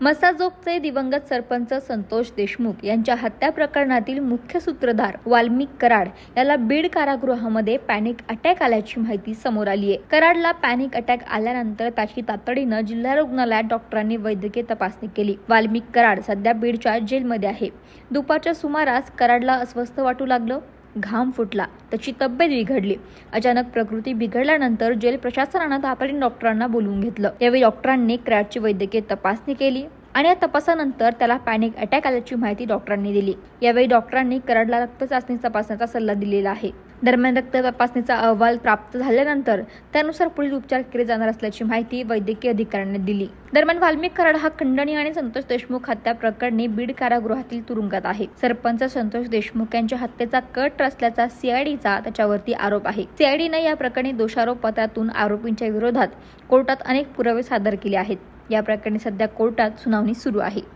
मसाजोगचे दिवंगत सरपंच संतोष देशमुख यांच्या हत्या प्रकरणातील मुख्य सूत्रधार वाल्मिक कराड याला बीड कारागृहामध्ये पॅनिक अटॅक आल्याची माहिती समोर आली आहे कराडला पॅनिक अटॅक आल्यानंतर त्याची तातडीनं जिल्हा रुग्णालयात डॉक्टरांनी वैद्यकीय तपासणी केली. वाल्मिक कराड सध्या बीडच्या जेलमध्ये आहे. दुपारच्या सुमारास कराडला अस्वस्थ वाटू लागलं. घाम फुटला. त्याची तब्येत बिघडली. अचानक प्रकृती बिघडल्यानंतर जेल प्रशासनानं तातडीने डॉक्टरांना बोलवून घेतलं. यावेळी डॉक्टरांनी क्रॅटची वैद्यकीय तपासणी केली आणि या तपासानंतर त्याला पॅनिक अटॅक आल्याची माहिती डॉक्टरांनी दिली. यावेळी डॉक्टरांनी कराडला रक्त चाचणी तपासण्याचा सल्ला दिलेला आहे. दरम्यान रक्त तपासणीचा अहवाल प्राप्त झाल्यानंतर त्यानुसार पुढील उपचार केले जाणार असल्याची माहिती वैद्यकीय अधिकाऱ्यांनी दिली. दरम्यान वाल्मिक कराड हा खंडणी आणि संतोष देशमुख हत्या प्रकरणी बीड कारागृहातील तुरुंगात आहे. सरपंच संतोष देशमुख यांच्या हत्येचा कट रचल्याचा सीआयडीचा त्याच्यावरती आरोप आहे. सीआयडीने या प्रकरणी दोषारोप पत्रातून आरोपींच्या विरोधात कोर्टात अनेक पुरावे सादर केले आहेत. या प्रकरणी सध्या कोर्टात सुनावणी सुरू आहे.